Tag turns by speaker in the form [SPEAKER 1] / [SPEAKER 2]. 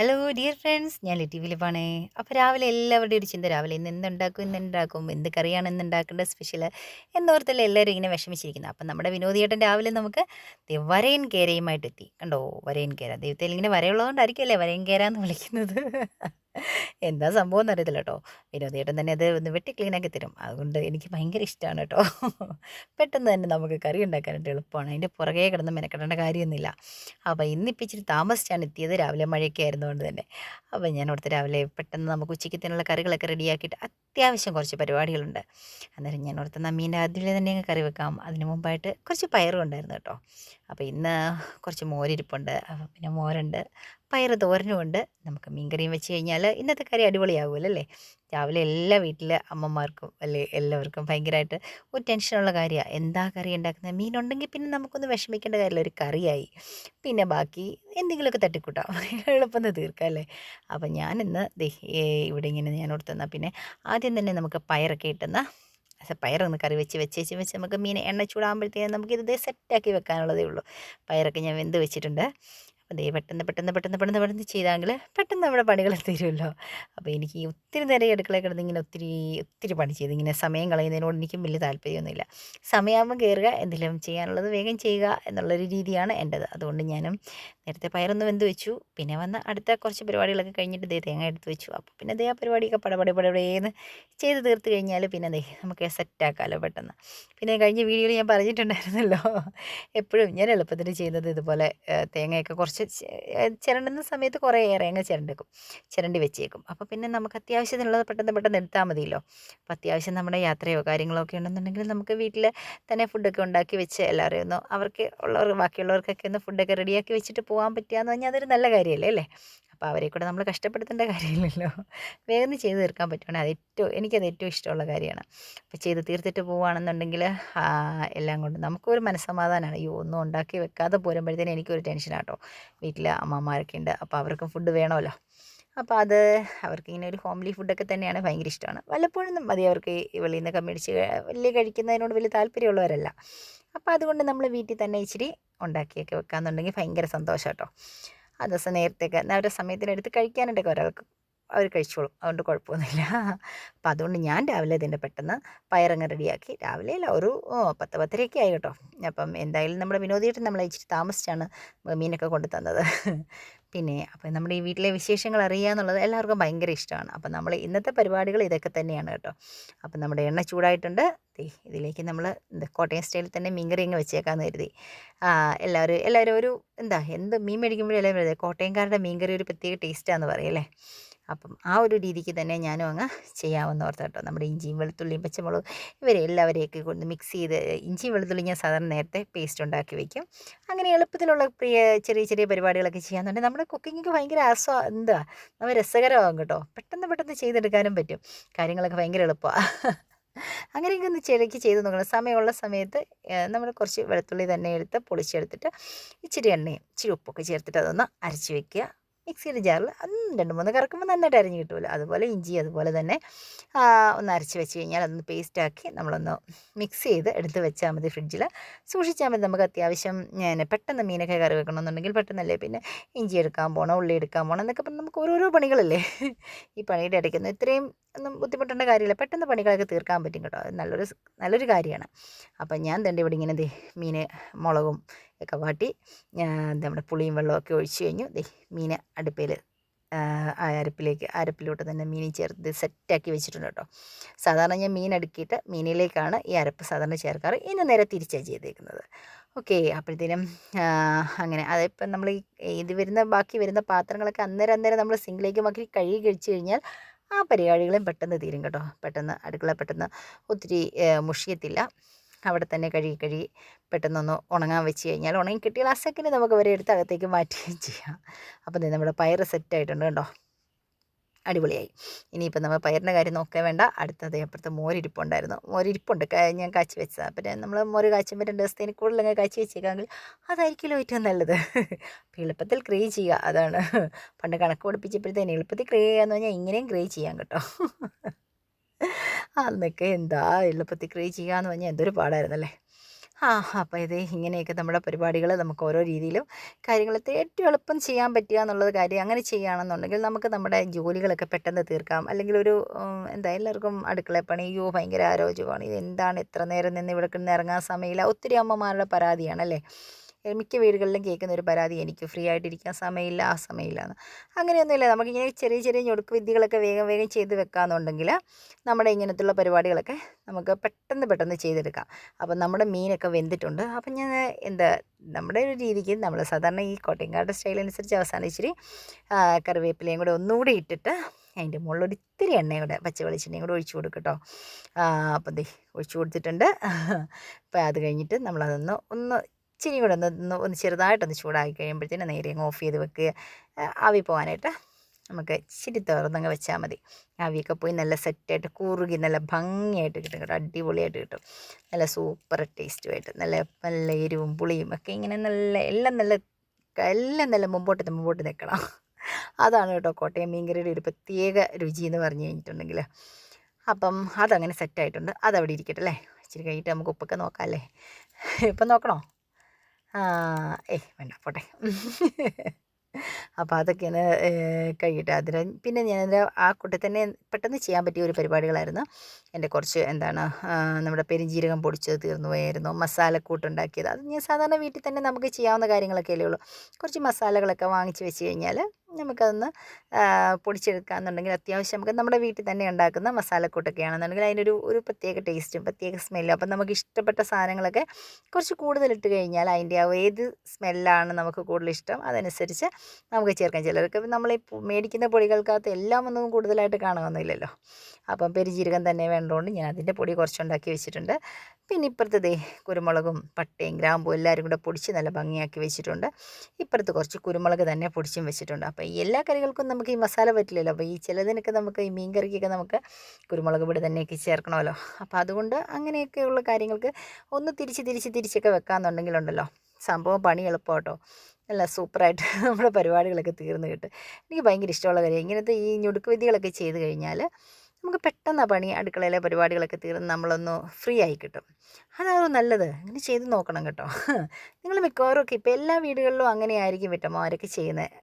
[SPEAKER 1] Hello dear friends ഞാൻ ലിറ്റി ഫിലിപ്പാണ് അപ്പോൾ രാവിലെ എല്ലാവരുടെയും ഒരു ചിന്ത രാവിലെ ഇന്ന് എന്തുണ്ടാക്കും ഇന്ന് ഉണ്ടാക്കും എന്ത് കറിയാണ് ഇന്ന് ഉണ്ടാക്കേണ്ട സ്പെഷ്യൽ എന്നോർത്തല്ലേ എല്ലാവരും ഇങ്ങനെ വിഷമിച്ചിരിക്കുന്നത് അപ്പം നമ്മുടെ വിനോദിയേട്ടൻ രാവിലെ നമുക്ക് വരയൻ കേരയുമായിട്ട് എത്തി. കണ്ടോ? വരയൻ കേര. ദൈവത്തിൽ ഇങ്ങനെ വരയുള്ളതുകൊണ്ടായിരിക്കും അല്ലേ വരയൻ കേര എന്ന് വിളിക്കുന്നത്? എന്താ സംഭവം എന്നറിയത്തില്ല കേട്ടോ വിനോദേട്ടൻ തന്നെ അത് ഒന്ന് വെട്ടി ക്ലീനാക്കി തരും. അതുകൊണ്ട് എനിക്ക് ഭയങ്കര ഇഷ്ടമാണ് കേട്ടോ പെട്ടെന്ന് തന്നെ നമുക്ക് കറി ഉണ്ടാക്കാനായിട്ട് എളുപ്പമാണ് അതിന്റെ പുറകെ കിടന്ന് മെനക്കെടേണ്ട കാര്യമൊന്നുമില്ല. അപ്പോൾ ഇന്നിപ്പോൾ ഇച്ചിരി താമസിച്ചാണ് എത്തിയത്. രാവിലെ മഴയൊക്കെ ആയിരുന്നുകൊണ്ട് തന്നെ. അപ്പോൾ ഞാൻ അവിടുത്തെ രാവിലെ പെട്ടെന്ന് നമുക്ക് ഉച്ചയ്ക്ക് തന്നെയുള്ള കറികളൊക്കെ റെഡിയാക്കിയിട്ട് അത്യാവശ്യം കുറച്ച് പരിപാടികളുണ്ട്. അന്നേരം ഞാൻ ഓർത്ത നമ്മീന്റെ ആദ്യമേ തന്നെ കറി വെക്കാം. അതിന് മുമ്പായിട്ട് കുറച്ച് പയറും ഉണ്ടായിരുന്നു കേട്ടോ. അപ്പോൾ ഇന്ന് കുറച്ച് മോരിരിപ്പുണ്ട് പിന്നെ മോരുണ്ട് പയറ് തോരനുമുണ്ട് നമുക്ക് മീൻകറിയും വെച്ച് കഴിഞ്ഞാൽ ഇന്നത്തെ കറി അടിപൊളിയാകുമല്ലോ അല്ലേ രാവിലെ എല്ലാ വീട്ടിലെ അമ്മമാർക്കും അല്ലെ എല്ലാവർക്കും ഭയങ്കരമായിട്ട് ഒരു ടെൻഷനുള്ള കാര്യമാണ് എന്താ കറി ഉണ്ടാക്കുന്നത് മീനുണ്ടെങ്കിൽ പിന്നെ നമുക്കൊന്ന് വിഷമിക്കേണ്ട കാര്യമില്ല. ഒരു കറിയായി. പിന്നെ ബാക്കി എന്തെങ്കിലുമൊക്കെ തട്ടിക്കൂട്ടാം. എളുപ്പം തീർക്കാം അല്ലേ? അപ്പം ഞാനിന്ന് ഇവിടെ ഇങ്ങനെ ഞാൻ ഓർത്തുന്ന പിന്നെ ആദ്യം തന്നെ നമുക്ക് പയറൊക്കെ ഇട്ടുന്ന. പയറൊന്ന് കറി വെച്ച് വെച്ചേച്ച് വെച്ച് നമുക്ക് മീൻ എണ്ണ ചൂടാകുമ്പോഴത്തേക്കും നമുക്ക് ഇത് സെറ്റാക്കി വെക്കാനുള്ളതേ ഉള്ളൂ. പയറൊക്കെ ഞാൻ വെന്ത് വെച്ചിട്ടുണ്ട്. ദേ പെട്ടെന്ന് പെട്ടെന്ന് പെട്ടെന്ന് പെട്ടെന്ന് പെട്ടെന്ന് ചെയ്താങ്കിൽ പെട്ടെന്ന് നമ്മുടെ പണികൾ തീരുമല്ലോ അപ്പോൾ എനിക്ക് ഒത്തിരി നേരം അടുക്കളയിൽ കിടന്ന് ഇങ്ങനെ ഒത്തിരി ഒത്തിരി പണി ചെയ്ത് ഇങ്ങനെ സമയം കളയുന്നതിനോട് എനിക്കും വലിയ താല്പര്യമൊന്നുമില്ല. സമയമാകുമ്പോൾ കയറുക എന്തെങ്കിലും ചെയ്യാനുള്ളത് വേഗം ചെയ്യുക എന്നുള്ളൊരു രീതിയാണ് എന്റെത്. അതുകൊണ്ട് ഞാനും നേരത്തെ പയറൊന്ന് വെന്ത് വെച്ചു. പിന്നെ വന്ന അടുത്ത കുറച്ച് പരിപാടികളൊക്കെ കഴിഞ്ഞിട്ട് ദേ തേങ്ങ എടുത്ത് വെച്ചു. അപ്പോൾ പിന്നെ ദേ ആ പരിപാടിയൊക്കെ പടപടി പടപടേന്ന് ചെയ്ത് തീർത്ത് കഴിഞ്ഞാൽ പിന്നെ ദേ നമുക്ക് സെറ്റാക്കാമല്ലോ പെട്ടെന്ന്. പിന്നെ കഴിഞ്ഞ വീഡിയോയിൽ ഞാൻ പറഞ്ഞിട്ടുണ്ടായിരുന്നല്ലോ എപ്പോഴും ഞാൻ എളുപ്പത്തിന് ചെയ്യുന്നത് ഇതുപോലെ തേങ്ങയൊക്കെ കുറച്ച് ചിരണ്ടുന്ന സമയത്ത് കുറേ ഏറെ അങ്ങ് ചിരണ്ടെക്കും. ചിരണ്ടി വെച്ചേക്കും. അപ്പോൾ പിന്നെ നമുക്ക് അത്യാവശ്യത്തിനുള്ളത് പെട്ടെന്ന് പെട്ടെന്ന് എടുത്താൽ മതിയല്ലോ. അപ്പോൾ അത്യാവശ്യം നമ്മുടെ യാത്രയോ കാര്യങ്ങളോ ഒക്കെ ഉണ്ടെന്നുണ്ടെങ്കിൽ നമുക്ക് വീട്ടിൽ തന്നെ ഫുഡൊക്കെ ഉണ്ടാക്കി വെച്ച് എല്ലാവരെയും ഒന്ന് അവർക്ക് ഉള്ളവർ ബാക്കിയുള്ളവർക്കൊക്കെ ഒന്ന് ഫുഡൊക്കെ റെഡിയാക്കി വെച്ചിട്ട് പോകാൻ പറ്റുകയെന്ന് പറഞ്ഞാൽ അതൊരു നല്ല കാര്യമല്ലേ അല്ലേ? അപ്പോൾ അവരെ കൂടെ നമ്മൾ കഷ്ടപ്പെടുത്തേണ്ട കാര്യമില്ലല്ലോ. വേഗം ചെയ്ത് തീർക്കാൻ പറ്റുവാണെങ്കിൽ അത് ഏറ്റവും എനിക്കത് ഏറ്റവും ഇഷ്ടമുള്ള കാര്യമാണ്. അപ്പോൾ ചെയ്ത് തീർത്തിട്ട് പോവുകയാണെന്നുണ്ടെങ്കിൽ എല്ലാം കൊണ്ട് നമുക്കൊരു മനസ്സമാധാനമാണ് ഈ ഒന്നും ഉണ്ടാക്കി വെക്കാതെ പോരുമ്പോഴത്തേനും എനിക്കൊരു ടെൻഷനാട്ടോ വീട്ടിൽ അമ്മമാരൊക്കെ ഉണ്ട്. അപ്പോൾ അവർക്കും ഫുഡ് വേണമല്ലോ. അപ്പോൾ അത് അവർക്ക് ഇങ്ങനെ ഒരു ഹോംലി ഫുഡൊക്കെ തന്നെയാണ് ഭയങ്കര ഇഷ്ടമാണ്. വല്ലപ്പോഴും മതി അവർക്ക് വെളിയിൽ നിന്നൊക്കെ മേടിച്ച് വലിയ കഴിക്കുന്നതിനോട് വലിയ താല്പര്യമുള്ളവരല്ല. അപ്പോൾ അതുകൊണ്ട് നമ്മൾ വീട്ടിൽ തന്നെ ഇച്ചിരി ഉണ്ടാക്കിയൊക്കെ വെക്കാന്നുണ്ടെങ്കിൽ ഭയങ്കര സന്തോഷം കേട്ടോ ആ ദിവസം നേരത്തേക്ക് അവരുടെ സമയത്തിനെടുത്ത് കഴിക്കാനായിട്ടൊക്കെ ഒരാൾക്ക് അവർ കഴിച്ചോളും. അതുകൊണ്ട് കുഴപ്പമൊന്നുമില്ല. അപ്പം അതുകൊണ്ട് ഞാൻ രാവിലെ ഇതിന്റെ പെട്ടെന്ന് പയറങ്ങ് റെഡിയാക്കി രാവിലെ അല്ല ഒരു പത്ത് പത്തരയൊക്കെ ആയി കേട്ടോ. അപ്പം എന്തായാലും നമ്മുടെ വിനോദിയേട്ടൻ നമ്മളെ ഇച്ചിരി താമസിച്ചാണ് മീനൊക്കെ കൊണ്ടു തന്നത് പിന്നെ അപ്പം നമ്മുടെ ഈ വീട്ടിലെ വിശേഷങ്ങൾ അറിയുക എന്നുള്ളത് എല്ലാവർക്കും ഭയങ്കര ഇഷ്ടമാണ്. അപ്പം നമ്മൾ ഇന്നത്തെ പരിപാടികൾ ഇതൊക്കെ തന്നെയാണ് കേട്ടോ. അപ്പം നമ്മുടെ എണ്ണ ചൂടായിട്ടുണ്ട്. ഇതിലേക്ക് നമ്മൾ കോട്ടയം സ്റ്റൈലിൽ തന്നെ മീൻകറി അങ്ങ് വെച്ചേക്കാമെന്ന് കരുതി. എല്ലാവരും എല്ലാവരും ഒരു എന്താ എന്ത് മീൻ മേടിക്കുമ്പോഴും എല്ലാവരും കോട്ടയംകാരുടെ മീൻകറി ഒരു പ്രത്യേക ടേസ്റ്റാന്ന് പറയും അല്ലേ? അപ്പം ആ ഒരു രീതിക്ക് തന്നെ ഞാനും അങ്ങ് ചെയ്യാമെന്ന് ഓർത്ത് കേട്ടോ. നമ്മുടെ ഇഞ്ചിയും വെളുത്തുള്ളിയും പച്ചമുളകും ഇവരെ എല്ലാവരെയൊക്കെ കൊണ്ട് മിക്സ് ചെയ്ത് ഇഞ്ചിയും വെളുത്തുള്ളി ഞാൻ സാധാരണ നേരത്തെ പേസ്റ്റ് ഉണ്ടാക്കി വയ്ക്കും അങ്ങനെ എളുപ്പത്തിലുള്ള പ്രിയ ചെറിയ ചെറിയ പരിപാടികളൊക്കെ ചെയ്യാന്നുണ്ടെങ്കിൽ നമ്മുടെ കുക്കിങ്ങിക്ക് ഭയങ്കര ആസ്വാ എന്താ നമ്മൾ രസകരമാകും കേട്ടോ. പെട്ടെന്ന് പെട്ടെന്ന് ചെയ്തെടുക്കാനും പറ്റും. കാര്യങ്ങളൊക്കെ ഭയങ്കര എളുപ്പമാണ് അങ്ങനെയൊക്കെ ഒന്ന് ചിലക്ക് ചെയ്ത് നോക്കണം. സമയമുള്ള സമയത്ത് നമ്മൾ കുറച്ച് വെളുത്തുള്ളി തന്നെ എടുത്ത് പൊളിച്ചെടുത്തിട്ട് ഇച്ചിരി എണ്ണയും ഇച്ചിരി ഉപ്പൊക്കെ ചേർത്തിട്ട് അതൊന്ന് അരച്ച് വെക്കുക. മിക്സിയുടെ ജാറിൽ രണ്ട് മൂന്ന് കറക്കുമ്പോൾ നന്നായിട്ട് അരിഞ്ഞ് കിട്ടുമല്ലോ അതുപോലെ ഇഞ്ചി അതുപോലെ തന്നെ ഒന്ന് അരച്ച് വെച്ച് കഴിഞ്ഞാൽ അതൊന്ന് പേസ്റ്റാക്കി നമ്മളൊന്ന് മിക്സ് ചെയ്ത് എടുത്ത് വെച്ചാൽ മതി ഫ്രിഡ്ജിൽ സൂക്ഷിച്ചാൽ മതി നമുക്ക് അത്യാവശ്യം ഞാൻ പെട്ടെന്ന് മീനൊക്കെ കറി വെക്കണമെന്നുണ്ടെങ്കിൽ പെട്ടെന്നല്ലേ പിന്നെ ഇഞ്ചി എടുക്കാൻ പോകണം ഉള്ളി എടുക്കാൻ പോകണം എന്നൊക്കെ പറഞ്ഞ് നമുക്ക് ഓരോരോ പണികളല്ലേ? ഈ പണിയുടെ ഇടയ്ക്കൊന്നും ഇത്രയും ഒന്നും ബുദ്ധിമുട്ടേണ്ട കാര്യമില്ല. പെട്ടെന്ന് പണികളൊക്കെ തീർക്കാൻ പറ്റും കേട്ടോ. നല്ലൊരു നല്ലൊരു കാര്യമാണ്. അപ്പം ഞാൻ തന്നെ ഇവിടെ ഇങ്ങനെ ദേ മീൻ മുളകും ഒക്കെ വാട്ടി നമ്മുടെ പുളിയും വെള്ളമൊക്കെ ഒഴിച്ച് കഴിഞ്ഞു. ദേ മീൻ ആ അരപ്പിലേക്ക് അരപ്പിലോട്ട് തന്നെ മീനി ചേർത്ത് സെറ്റാക്കി വെച്ചിട്ടുണ്ട് കേട്ടോ. സാധാരണ ഞാൻ മീൻ അടുക്കിയിട്ട് മീനിലേക്കാണ് ഈ അരപ്പ് സാധാരണ ചേർക്കാറ്. ഇന്ന് നേരെ തിരിച്ചാണ് ചെയ്തേക്കുന്നത്. ഓക്കെ അപ്പോഴത്തേനും അങ്ങനെ. അതിപ്പം നമ്മൾ ഇത് വരുന്ന ബാക്കി വരുന്ന പാത്രങ്ങളൊക്കെ അന്നേരം അന്നേരം നമ്മൾ സിങ്കിലേക്ക് ബാക്കി കഴുകി കഴിച്ചു കഴിഞ്ഞാൽ ആ പരിപാടികളും പെട്ടെന്ന് തീരും കേട്ടോ. പെട്ടെന്ന് അടുക്കള പെട്ടെന്ന് ഒത്തിരി മുഷിയത്തില്ല. അവിടെ തന്നെ കഴുകി കഴുകി പെട്ടെന്നൊന്ന് ഉണങ്ങാൻ വെച്ച് കഴിഞ്ഞാൽ ഉണങ്ങി കിട്ടിയാൽ ആ സെക്കൻഡ് നമുക്ക് വരെ എടുത്ത് അകത്തേക്ക് മാറ്റുകയും ചെയ്യാം. അപ്പം നമ്മുടെ സെറ്റ് സെറ്റായിട്ടുണ്ട് കേട്ടോ. അടിപൊളിയായി. ഇനിയിപ്പോൾ നമ്മൾ പയറിന്റെ കാര്യം നോക്കേ വേണ്ട. അടുത്തത് അപ്പുറത്ത് മോരിരിപ്പുണ്ടായിരുന്നു. മോരിരിപ്പുണ്ട്. ഞാൻ കാച്ചി വെച്ചതാണ് പിന്നെ നമ്മൾ മോര് കാച്ചുമ്പോൾ രണ്ട് ദിവസത്തേന് കൂടുതലങ്ങ് കാച്ചി വെച്ചേക്കാമെങ്കിൽ അതായിരിക്കുമല്ലോ ഏറ്റവും നല്ലത്. അപ്പോൾ എളുപ്പത്തിൽ ക്രേ ചെയ്യുക. അതാണ്. പണ്ട് കണക്ക് പഠിപ്പിച്ചപ്പോഴത്തേന് എളുപ്പത്തിൽ ക്രേ ചെയ്യാന്ന് പറഞ്ഞാൽ ഇങ്ങനെയും ക്രേ ചെയ്യാം കേട്ടോ. അന്നൊക്കെ എന്താ എളുപ്പത്തിൽ ക്രേ ചെയ്യുക എന്ന് പറഞ്ഞാൽ എന്തൊരു പാടായിരുന്നല്ലേ? ആ അപ്പോൾ ഇത് ഇങ്ങനെയൊക്കെ നമ്മുടെ പരിപാടികൾ നമുക്ക് ഓരോ രീതിയിലും കാര്യങ്ങൾ ഏറ്റവും എളുപ്പം ചെയ്യാൻ പറ്റുക എന്നുള്ളത് കാര്യം അങ്ങനെ ചെയ്യുകയാണെന്നുണ്ടെങ്കിൽ നമുക്ക് നമ്മുടെ ജോലികളൊക്കെ പെട്ടെന്ന് തീർക്കാം. അല്ലെങ്കിൽ ഒരു എന്താ എല്ലാവർക്കും അടുക്കളപ്പണി അയ്യോ ഭയങ്കര ആരോഗ്യമാണ് ഇത് എന്താണ് ഇത്ര നേരം നിന്ന് ഇവിടെ കിടന്ന് ഇറങ്ങാൻ സമയമില്ല. ഒത്തിരി അമ്മമാരുടെ പരാതിയാണ് അല്ലേ? ഏ, മിക്ക വീടുകളിലും കേൾക്കുന്ന ഒരു പരാതി എനിക്ക്. ഫ്രീ ആയിട്ടിരിക്കാൻ സമയമില്ല ആ സമയമില്ല എന്ന് അങ്ങനെയൊന്നുമില്ല നമുക്കിങ്ങനെ ചെറിയ ചെറിയ ഞൊടുക്ക് വിദ്യകളൊക്കെ വേഗം വേഗം ചെയ്ത് വെക്കാമെന്നുണ്ടെങ്കിൽ നമ്മുടെ ഇങ്ങനത്തുള്ള പരിപാടികളൊക്കെ നമുക്ക് പെട്ടെന്ന് പെട്ടെന്ന് ചെയ്തെടുക്കാം. അപ്പം നമ്മുടെ മീനൊക്കെ വെന്തിട്ടുണ്ട്. അപ്പം ഞാൻ എന്താ നമ്മുടെ ഒരു രീതിക്ക് നമ്മൾ സാധാരണ ഈ കോട്ടയംകാരുടെ സ്റ്റൈൽ അനുസരിച്ച് അവസാനം ഇച്ചിരി കറിവേപ്പിലയും കൂടെ ഒന്നുകൂടി ഇട്ടിട്ട് അതിന്റെ മുകളിൽ ഒരു ഇത്തിരി എണ്ണയും കൂടെ പച്ച വെളിച്ചെണ്ണയും കൂടെ ഒഴിച്ചു കൊടുക്കും കേട്ടോ അപ്പം ദേ ഒഴിച്ചു കൊടുത്തിട്ടുണ്ട്. അപ്പം അത് കഴിഞ്ഞിട്ട് നമ്മളതൊന്ന് ഒന്ന് ഇച്ചിരി കൂടെ ഒന്ന് ഒന്ന് ചെറുതായിട്ടൊന്ന് ചൂടാക്കി കഴിയുമ്പോഴത്തേനും നേരെ അങ്ങ് ഓഫ് ചെയ്ത് വെക്കുക. ആവി പോകാനായിട്ട് നമുക്ക് ഇച്ചിരി തുറന്നങ്ങ് വെച്ചാൽ മതി. ആവിയൊക്കെ പോയി നല്ല സെറ്റായിട്ട് കുറുകി നല്ല ഭംഗിയായിട്ട് കിട്ടും കേട്ടോ. അടിപൊളിയായിട്ട് കിട്ടും. നല്ല സൂപ്പർ ടേസ്റ്റുമായിട്ട്. നല്ല നല്ല എരിവും പുളിയും ഒക്കെ ഇങ്ങനെ നല്ല എല്ലാം നല്ല എല്ലാം നല്ല മുമ്പോട്ട് മുമ്പോട്ട് നിൽക്കണം. അതാണ് കേട്ടോ കോട്ടയം മീൻകറിയുടെ ഒരു പ്രത്യേക രുചി എന്ന് പറഞ്ഞു കഴിഞ്ഞിട്ടുണ്ടെങ്കിൽ. അപ്പം അതങ്ങനെ സെറ്റായിട്ടുണ്ട് അതവിടെ ഇരിക്കട്ടെ അല്ലേ? ഇച്ചിരി കഴിഞ്ഞിട്ട് നമുക്ക് ഉപ്പൊക്കെ നോക്കാം അല്ലേ? ഇപ്പം നോക്കണോ? ആ ഏയ് വേണ്ട പോട്ടെ അപ്പോൾ അതൊക്കെയാണ് കഴിയട്ടെ. അതിന് പിന്നെ ഞാനത് ആ കൂട്ടത്തിൽ തന്നെ പെട്ടെന്ന് ചെയ്യാൻ പറ്റിയ ഒരു പരിപാടികളായിരുന്നു. എന്റെ കുറച്ച് എന്താണ് നമ്മുടെ പെരിഞ്ജീരകം പൊടിച്ചത് തീർന്നു പോയായിരുന്നു മസാലക്കൂട്ടുണ്ടാക്കിയത് അത് ഞാൻ സാധാരണ വീട്ടിൽ തന്നെ നമുക്ക് ചെയ്യാവുന്ന കാര്യങ്ങളൊക്കെ അല്ലേ ഉള്ളൂ. കുറച്ച് മസാലകളൊക്കെ വാങ്ങിച്ച് വെച്ച് കഴിഞ്ഞാൽ നമുക്കതൊന്ന് പൊടിച്ചെടുക്കാന്നുണ്ടെങ്കിൽ അത്യാവശ്യം നമുക്ക് നമ്മുടെ വീട്ടിൽ തന്നെ ഉണ്ടാക്കുന്ന മസാലക്കൂട്ടൊക്കെ ആണെന്നുണ്ടെങ്കിൽ അതിനൊരു ഒരു പ്രത്യേക ടേസ്റ്റും പ്രത്യേക സ്മെല്ലും. അപ്പം നമുക്ക് ഇഷ്ടപ്പെട്ട സാധനങ്ങളൊക്കെ കുറച്ച് കൂടുതൽ ഇട്ട് കഴിഞ്ഞാൽ അതിന്റെ ആ ഏത് സ്മെല്ലാണ് നമുക്ക് കൂടുതൽ ഇഷ്ടം അതനുസരിച്ച് നമുക്ക് ചേർക്കാം. ചിലർക്ക് നമ്മൾ ഈ മേടിക്കുന്ന പൊടികൾക്കകത്ത് എല്ലാം ഒന്നും കൂടുതലായിട്ട് കാണുമൊന്നുമില്ലല്ലോ അപ്പം പെരുജീരകം തന്നെ വേണ്ടതുകൊണ്ട് ഞാൻ അതിന്റെ പൊടി കുറച്ചുണ്ടാക്കി വെച്ചിട്ടുണ്ട്. പിന്നെ ഇപ്പുറത്തേ കുരുമുളകും പട്ടയും ഗ്രാമ്പും എല്ലാവരും കൂടെ പൊടിച്ച് നല്ല ഭംഗിയാക്കി വെച്ചിട്ടുണ്ട്. ഇപ്പുറത്ത് കുറച്ച് കുരുമുളക് തന്നെ പൊടിച്ചും വെച്ചിട്ടുണ്ട്. അപ്പോൾ ഈ എല്ലാ കറികൾക്കും നമുക്ക് ഈ മസാല പറ്റില്ലല്ലോ. അപ്പോൾ ഈ ചിലതിനൊക്കെ നമുക്ക് ഈ മീൻ കറിക്കൊക്കെ നമുക്ക് കുരുമുളക് പൊടി തന്നെയൊക്കെ ചേർക്കണമല്ലോ. അപ്പോൾ അതുകൊണ്ട് അങ്ങനെയൊക്കെയുള്ള കാര്യങ്ങൾക്ക് ഒന്ന് തിരിച്ച് തിരിച്ച് തിരിച്ചൊക്കെ വെക്കാമെന്നുണ്ടെങ്കിലുണ്ടല്ലോ. സംഭവം പണി എളുപ്പം കേട്ടോ നല്ല സൂപ്പറായിട്ട് നമ്മുടെ പരിപാടികളൊക്കെ തീർന്നു കിട്ടും. എനിക്ക് ഭയങ്കര ഇഷ്ടമുള്ള കാര്യം ഇങ്ങനത്തെ ഈ ഞൊടുക്ക് വിദ്യകളൊക്കെ ചെയ്ത് കഴിഞ്ഞാൽ നമുക്ക് പെട്ടെന്ന് പണി അടുക്കളയിലെ പരിപാടികളൊക്കെ തീർന്ന് നമ്മളൊന്ന് ഫ്രീ ആയി കിട്ടും. അതാണ് നല്ലത്? അങ്ങനെ ചെയ്ത് നോക്കണം കേട്ടോ. നിങ്ങൾ മിക്കവാറും ഒക്കെ ഇപ്പോൾ എല്ലാ വീടുകളിലും അങ്ങനെ ആയിരിക്കും വീട്ടമ്മമാരൊക്കെ ചെയ്യുന്നത്.